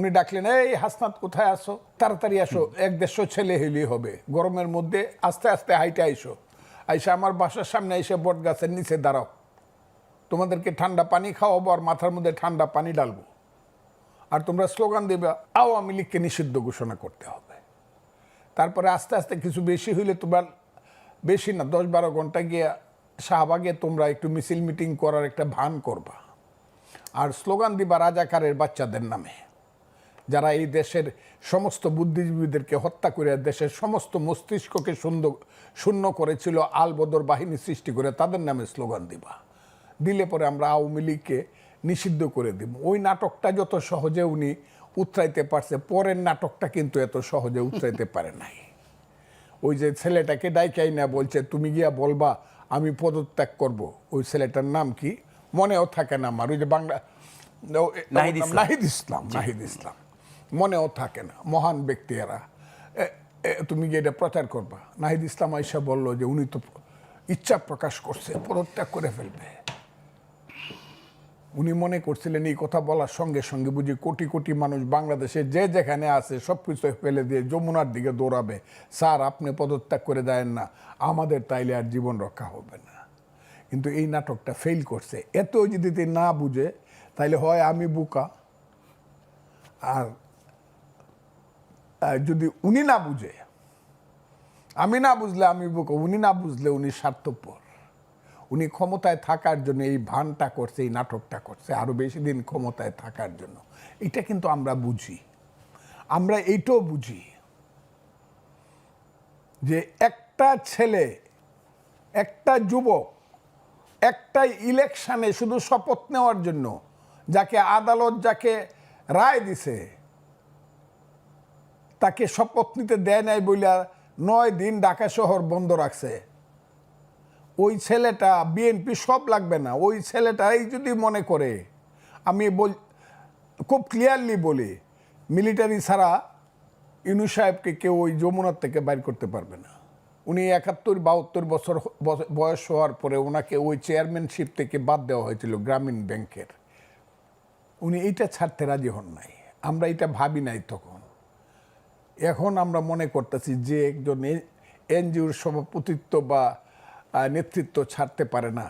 উনি ডাকলেন, এই হাসনাত, কোথায় আসো তাড়াতাড়ি আসো, এক দেড়শো ছেলে হেলি হবে। গরমের মধ্যে আস্তে আস্তে হাইটে আইসো। আইসা আমার বাসার সামনে এসে বট গাছের নিচে দাঁড়াও। তোমাদেরকে ঠান্ডা পানি খাওয়াবো আর মাথার মধ্যে ঠান্ডা পানি ডালবো আর তোমরা স্লোগান দেবে আওয়ামী লীগকে নিষিদ্ধ ঘোষণা করতে হবে। তারপরে আস্তে আস্তে কিছু বেশি হইলে তোমার, বেশি না, দশ বারো ঘণ্টা গিয়ে শাহবাগে তোমরা একটু মিছিল মিটিং করার একটা ভান করবা। আর স্লোগান দিবা রাজাকারের বাচ্চাদের নামে। যারা এই দেশের সমস্ত বুদ্ধিজীবীদেরকে হত্যা করে দেশের সমস্ত মস্তিষ্ককে সুন্দর শূন্য করেছিল আলবদর বাহিনী সৃষ্টি করে তাদের নামে স্লোগান দিবা। দিলে পরে আমরা আওয়ামী লীগকে নিষিদ্ধ করে দিব। ওই নাটকটা যত সহজে উনি উতরাইতে পারছে পরের নাটকটা কিন্তু এত সহজে উতরাইতে পারে নাই। ওই যে ছেলেটাকে ডাইকাই না বলছে তুমি গিয়া বলবা আমি পদত্যাগ করব। ওই ছেলেটার নাম কি? মনেও থাকে না আমার। ওই যে বাংলা। নাহিদ ইসলাম। নাহিদ ইসলাম। মনেও থাকে না, মহান ব্যক্তি এরা তুমি গিয়ে এটা প্রচার করবা। নাহিদ ইসলাম আইসা বলল যে উনি তো ইচ্ছা প্রকাশ করছে, পদত্যাগ করে ফেলবে। উনি মনে করছিলেন এই কথা বলার সঙ্গে সঙ্গে বুঝি কোটি কোটি মানুষ বাংলাদেশে যে যেখানে আছে সব কিছু ফেলে দিয়ে যমুনার দিকে দৌড়াবে। স্যার, আপনি পদত্যাগ করে দেন না, আমাদের তাইলে আর জীবন রক্ষা হবে না। কিন্তু এই নাটকটা ফেল করছে। এত যদি না বুঝে, তাইলে হয় আমি বুকা। আর যদি উনি না বুঝে, আমি না বুঝলে আমি বুকা, উনি না বুঝলে উনি স্বার্থপর। উনি ক্ষমতায় থাকার জন্য এই ভানটা করছে, এই নাটকটা করছে, আরও বেশি দিন ক্ষমতায় থাকার জন্য। এটা কিন্তু আমরা বুঝি। আমরা এইটাও বুঝি যে একটা ছেলে, একটা যুবক একটা ইলেকশানে শুধু শপথ নেওয়ার জন্য, যাকে আদালত যাকে রায় দিছে তাকে শপথ নিতে দেয় নাই বইলা নয় দিন ঢাকা শহর বন্ধ রাখছে। ওই ছেলেটা, বিএনপি সব লাগবে না। ওই ছেলেটাই যদি মনে করে, আমি বল, খুব ক্লিয়ারলি বলি মিলিটারি ছাড়া ইনু সাহেবকে কেউ ওই যমুনার থেকে বাইর করতে পারবে না। উনি একাত্তর, বাহাত্তর বছর বয়স হওয়ার পরে ওনাকে ওই চেয়ারম্যানশিপ থেকে বাদ দেওয়া হয়েছিল গ্রামীণ ব্যাংকের। উনি এইটা ছাড়তে রাজি হন নাই। আমরা এটা ভাবি নাই তখন। এখন আমরা মনে করতেছি যে একজন এনজিওর সভাপতিত্ব বা নেতৃত্ব ছাড়তে পারে না।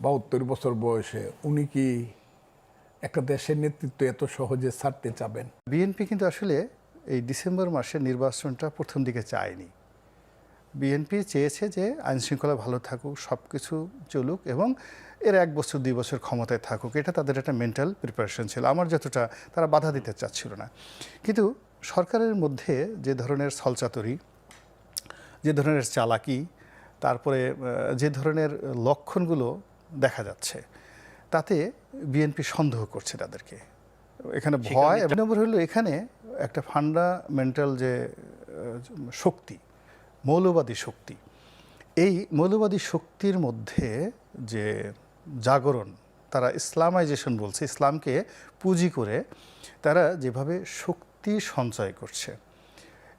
বাহাত্তর বছর বয়সে উনি কি একটা দেশের নেতৃত্ব এত সহজে ছাড়তে চাবেন? বিএনপি কিন্তু আসলে এই ডিসেম্বর মাসে নির্বাচনটা প্রথম দিকে চায়নি। বিএনপি চেয়েছে যে আইন শৃঙ্খলা ভালো থাকুক সব কিছু চলুক এবং এর এক বছর, দুই বছর ক্ষমতায় থাকুক। এটা তাদের একটা মেন্টাল প্রিপারেশন ছিল। আমার যতটা তারা বাধা দিতে চাচ্ছিল না। কিন্তু সরকারের মধ্যে যে ধরনের ছলচাতুরি যে ধরনের চালাকি তারপরে যে ধরনের লক্ষণগুলো দেখা যাচ্ছে তাতে বিএনপি সন্দেহ করছে তাদেরকে। এখানে ভয় এক নম্বর হলো এখানে একটা ফান্ডামেন্টাল যে শক্তি মৌলবাদী শক্তি। এই মৌলবাদী শক্তির মধ্যে যে জাগরণ তারা ইসলামাইজেশন বলছে ইসলামকে পুঁজি করে তারা যেভাবে শক্তি সঞ্চয় করছে।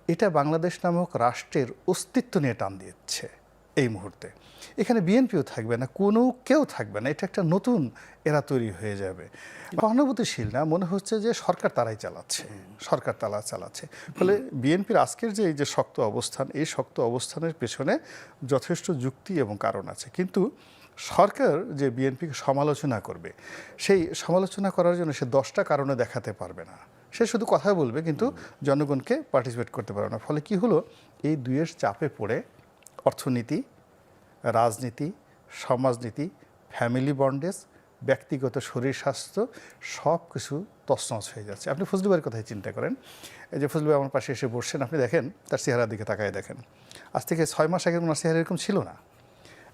এটা বাংলাদেশ নামক রাষ্ট্রের অস্তিত্ব নিয়ে টান দিচ্ছে এই মুহূর্তে। এখানে বিএনপিও থাকবে না, কোনো কেউ থাকবে না, এটা একটা নতুন এরা তৈরি হয়ে যাবে। সহানুভূতিশীল না, মনে হচ্ছে যে সরকার তারাই চালাচ্ছে, সরকার তারা চালাচ্ছে। ফলে বিএনপির আজকের যে এই যে শক্ত অবস্থান, এই শক্ত অবস্থানের পেছনে যথেষ্ট যুক্তি এবং কারণ আছে। কিন্তু সরকার যে বিএনপিকে সমালোচনা করবে, সেই সমালোচনা করার জন্য সে দশটা কারণে দেখাতে পারবে না। সে শুধু কথা বলবে, কিন্তু জনগণকে পার্টিসিপেট করতে পারবে না। ফলে কি হলো? এই দুইয়ের চাপে পড়ে অর্থনীতি, রাজনীতি, সমাজনীতি ফ্যামিলি বন্ডেজ ব্যক্তিগত শরীর স্বাস্থ্য, সব কিছু তছনছ হয়ে যাচ্ছে। আপনি ফজলু ভাইয়ের কথাই চিন্তা করেন। এই যে ফজলু ভাই আমার পাশে এসে বসছেন, আপনি দেখেন, তার চেহারার দিকে তাকায় দেখেন। আজ থেকে ছয় মাস আগে ওনার চেহারা এরকম ছিল না।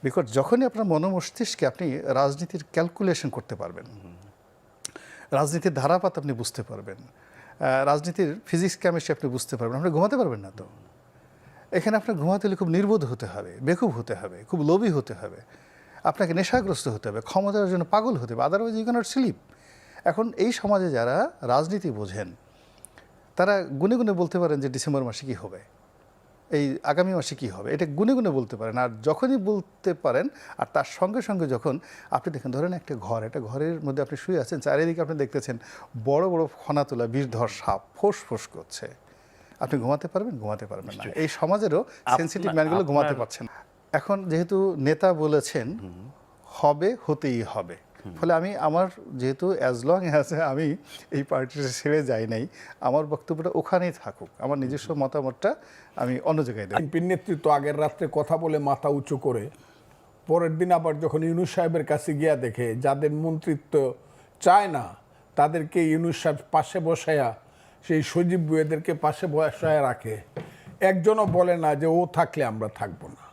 বিকজ যখনই আপনার মনোমস্তিষ্কে আপনি রাজনীতির ক্যালকুলেশন করতে পারবেন, রাজনীতির ধারাপাত আপনি বুঝতে পারবেন রাজনীতির ফিজিক্স কেমিস্ট্রি আপনি বুঝতে পারবেন। আপনি ঘুমাতে পারবেন না তো। এখানে আপনার ঘুমাতে হলে খুব নির্বোধ হতে হবে, বেকুব হতে হবে, খুব লোভী হতে হবে। আপনাকে নেশাগ্রস্ত হতে হবে, ক্ষমতার জন্য পাগল হতে হবে আদারওয়াইজ ইউ ক্যানট স্লিপ এখন এই সমাজে যারা রাজনীতি বোঝেন, তারা গুনে গুনে বলতে পারেন যে ডিসেম্বর মাসে কী হবে। এই আগামী মাসে কি হবে? এটা গুনে গুনে বলতে পারেন। আর যখনই বলতে পারেন আর তার সঙ্গে সঙ্গে যখন আপনি দেখেন ধরেন একটা ঘর একটা ঘরের মধ্যে আপনি শুয়ে আছেন চারিদিকে আপনি দেখতেছেন বড় বড় ফনা তোলা বিষধর সাপ ফোঁস ফোঁস করছে। আপনি ঘুমাতে পারবেন? ঘুমাতে পারবেন না। এই সমাজেরও সেন্সিটিভ ম্যানগুলো ঘুমাতে পারছেন। না। এখন যেহেতু নেতা বলেছেন হবে হতেই হবে। ফলে আমি আমার যেহেতু অ্যাজ লং অ্যাজ আমি এই পার্টিটা ছেড়ে যাই নাই আমার বক্তব্যটা ওখানেই থাকুক। আমার নিজস্ব মতামতটা আমি অন্য জায়গায় দেব। নেতৃত্ব আগের রাত্রে কথা বলে মাথা উঁচু করে পরের দিন আবার যখন ইউনুস সাহেবের কাছে গিয়া দেখে যাদের মন্ত্রিত্ব চায় না তাদেরকে ইউনুস সাহেব পাশে বসায়া সেই সজীব বুয়েদেরকে পাশে বসায় রাখে। একজনও বলে না যে ও থাকলে আমরা থাকব না।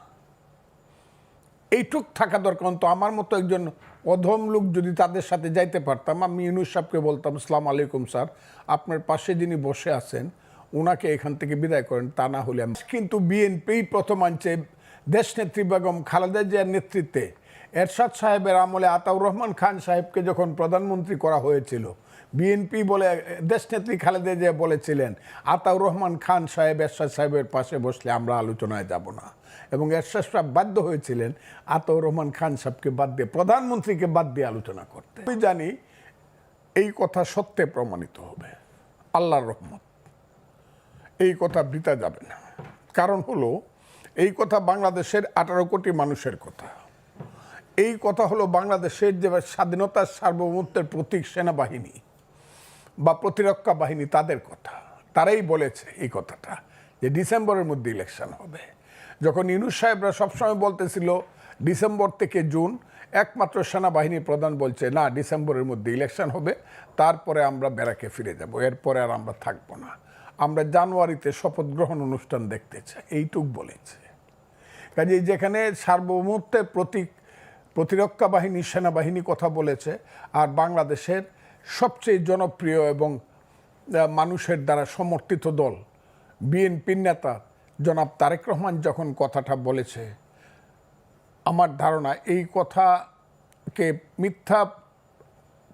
এইটুক থাকা দরকার। তো আমার মতো একজন অধম লোক যদি তাদের সাথে যাইতে পারতাম, আমি ইউনুস সাহেবকে বলতাম, সালাম আলাইকুম, স্যার। আপনার পাশে যিনি বসে আছেন ওনাকে এখান থেকে বিদায় করেন, তা না হলে কিন্তু বিএনপি প্রথম আনছে দেশনেত্রী বেগম খালেদা জিয়ার নেতৃত্বে। এরশাদ সাহেবের আমলে আতাউর রহমান খান সাহেবকে যখন প্রধানমন্ত্রী করা হয়েছিল বিএনপি বলে, দেশনেত্রী খালেদা জিয়া বলেছিলেন, আতাউর রহমান খান সাহেব, এরশাদ সাহেবের পাশে বসলে আমরা আলোচনায় যাব না। এবং এরশাদ সাহেব বাধ্য হয়েছিলেন, আতাউর রহমান খান সাহেবকে বাদ দিয়ে, প্রধানমন্ত্রীকে বাদ দিয়ে আলোচনা করতে। আমি জানি এই কথা সত্যে প্রমাণিত হবে, আল্লাহর রহমত। এই কথা বৃতা যাবে না। কারণ হলো, এই কথা বাংলাদেশের আঠারো কোটি মানুষের কথা। এই কথা হলো বাংলাদেশের যে স্বাধীনতার সার্বভৌমত্বের প্রতীক সেনাবাহিনী। বা প্রতিরক্ষা বাহিনী তাদের কথা। তারাই বলেছে এই কথাটা, যে ডিসেম্বরের মধ্যে ইলেকশন হবে। যখন ইউনুস সাহেবরা সবসময় বলতেছিল, ডিসেম্বর থেকে জুন একমাত্র সেনাবাহিনী প্রধান বলছে, না, ডিসেম্বরের মধ্যে ইলেকশন হবে, তারপরে আমরা ব্যারাকে ফিরে যাব, এরপরে আর আমরা থাকব না। আমরা জানুয়ারিতে শপথ গ্রহণ অনুষ্ঠান দেখতে চাই। এইটুক বলেছে। কাজেই যেখানে সার্বভৌমত্বের প্রতীক প্রতিরক্ষা বাহিনী, সেনাবাহিনী কথা বলেছে, আর বাংলাদেশের সবচেয়ে জনপ্রিয় এবং মানুষের দ্বারা সমর্থিত দল, বিএনপির নেতা জনাব তারেক রহমান যখন কথাটা বলেছে, আমার ধারণা এই কথাকে মিথ্যা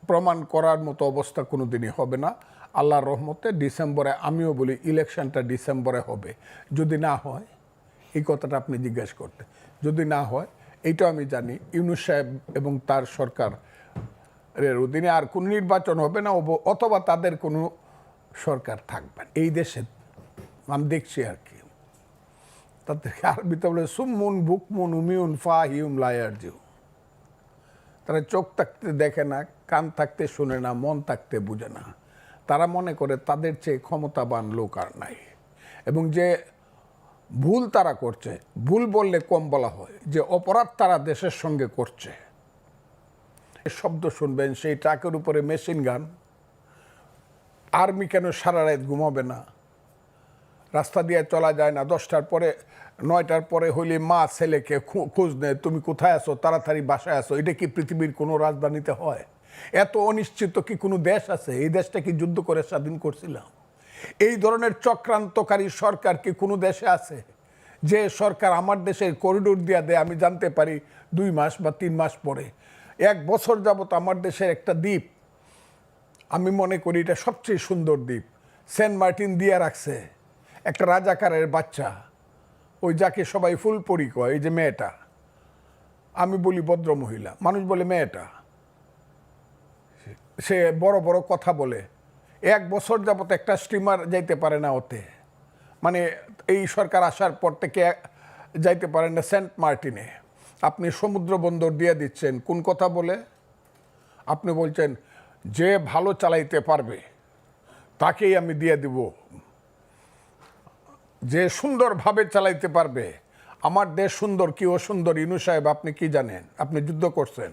প্রমাণ করার মতো অবস্থা কোনো দিনই হবে না। আল্লাহর রহমতে ডিসেম্বরে, আমিও বলি ইলেকশনটা ডিসেম্বরে হবে। যদি না হয়, এই কথাটা আপনি জিজ্ঞেস করতে, যদি না হয় এইটা আমি জানি। ইউনুস সাহেব এবং তার সরকার এর অধীনে আর কোনো নির্বাচন হবে না অথবা তাদের কোনো সরকার থাকবে। এই দেশে আমি দেখছি আর কি। তাদেরকে আরবিতে বলে সুমুন বুকমুন উমিউন ফা হিউম লায়ার জিউ তারা চোখ থাকতে দেখে না, কান থাকতে শুনে না, মন থাকতে বুঝে না। তারা মনে করে তাদের চেয়ে ক্ষমতাবান লোক আর নাই। এবং যে ভুল তারা করছে, ভুল বললে কম বলা হয়, যে অপরাধ তারা দেশের সঙ্গে করছে। শব্দ শুনবেন, সেই ট্রাকের উপরে মেশিন গান। আর্মি কেন সারা রাত ঘুমাবে না? রাস্তা দিয়ে চলা যায় না, দশটার পরে, নয়টার পরে হইলে মা ছেলেকে খোঁজ নেয়, তুমি কোথায় আছো? তাড়াতাড়ি বাসায় আসো এটা কি পৃথিবীর কোনো রাজধানীতে হয়? এত অনিশ্চিত কি কোনো দেশ আছে? এই দেশটা কি যুদ্ধ করে স্বাধীন করছিলাম? এই ধরনের চক্রান্তকারী সরকার কি কোনো দেশে আছে? যে সরকার আমার দেশের করিডোর দিয়া দেয়, আমি জানতে পারি দুই মাস বা তিন মাস পরে। এক বছর যাবত আমার দেশের একটা দ্বীপ। আমি মনে করি এটা সবচেয়ে সুন্দর দ্বীপ। সেন্ট মার্টিন দিয়ে রাখছে একটা রাজাকারের বাচ্চা। ওই যাকে সবাই ফুলপরি কয়, এই যে মেয়েটা। আমি বলি ভদ্র মহিলা, মানুষ বলে মেয়েটা। সে বড় বড় কথা বলে। এক বছর যাবত একটা স্টিমার যাইতে পারে না ওতে। মানে এই সরকার আসার পর থেকে যাইতে পারে না সেন্ট মার্টিনে। আপনি সমুদ্র বন্দর দিয়ে দিচ্ছেন, কোন কথা বলে? আপনি বলছেন, যে ভালো চালাইতে পারবে, তাকেই আমি দিয়ে দিব। যে সুন্দরভাবে চালাইতে পারবে, আমার দেশ সুন্দর কি অসুন্দর ইনু সাহেব, আপনি কি জানেন? আপনি যুদ্ধ করছেন।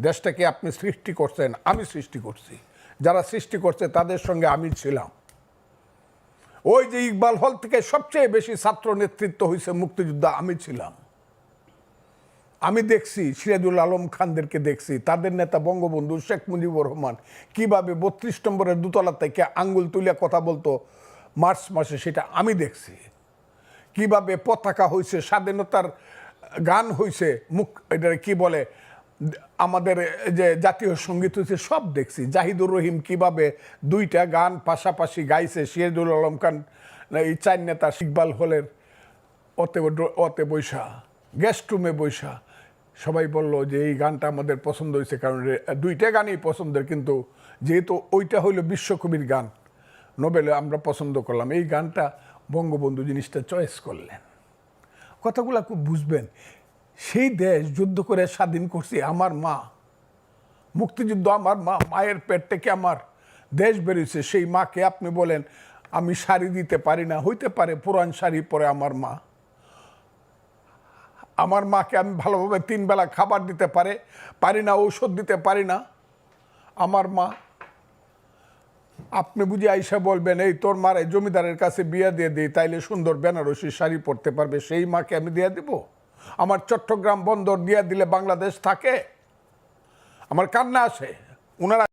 দেশটাকে আপনি সৃষ্টি করছেন, আমি সৃষ্টি করছি। যারা সৃষ্টি করছে, তাদের সঙ্গে আমি ছিলাম। ওই যে ইকবাল হল থেকে সবচেয়ে বেশি ছাত্র নেতৃত্ব হয়েছে মুক্তিযোদ্ধা, আমি ছিলাম। আমি দেখছি সিরাজুল আলম খানদেরকে দেখছি, তাদের নেতা বঙ্গবন্ধু শেখ মুজিবুর রহমান কীভাবে বত্রিশ নম্বরের দোতলা থেকে আঙ্গুল তুলে কথা বলতো মার্চ মাসে সেটা আমি দেখছি। কীভাবে পতাকা হয়েছে স্বাধীনতার গান হয়েছে মুখ এটা কি বলে, আমাদের যে জাতীয় সংগীত হয়েছে সব দেখছি। জাহিদুর রহিম কীভাবে দুইটা গান পাশাপাশি গাইছে, সিরাজুল আলম খান, এই চার নেতা ইকবাল হলের অতে অতে বৈশা, গেস্ট রুমে বৈশা। সবাই বলল যে এই গানটা আমাদের পছন্দ হয়েছে, কারণ দুইটা গানই পছন্দের, কিন্তু যেহেতু ওইটা হইল বিশ্বকবির গান, নোবেলে আমরা পছন্দ করলাম। এই গানটা বঙ্গবন্ধু জিনিসটা চয়েস করলেন। কথাগুলো খুব বুঝবেন। সেই দেশ যুদ্ধ করে স্বাধীন করছে আমার মা, মুক্তিযুদ্ধ আমার মা, মায়ের পেট থেকে আমার দেশ বেরিয়েছে, সেই মাকে আপনি বলেন, আমি শাড়ি দিতে পারি না, হইতে পারে পুরান শাড়ি পরে আমার মা। আমার মাকে আমি ভালোভাবে তিন বেলা খাবার দিতে পারে, পারি না, ঔষধ দিতে পারি না। আমার মা, আপনি বুঝি আইসা বলবেন, এই তোর মার এই জমিদারের কাছে বিয়ে দিয়ে দিই তাইলে সুন্দর বেনারসি শাড়ি পরতে পারবে, সেই মাকে আমি দিয়ে দিব। আমার চট্টগ্রাম বন্দর দিয়ে দিলে বাংলাদেশ থাকে। আমার কান্না আসে ওনারা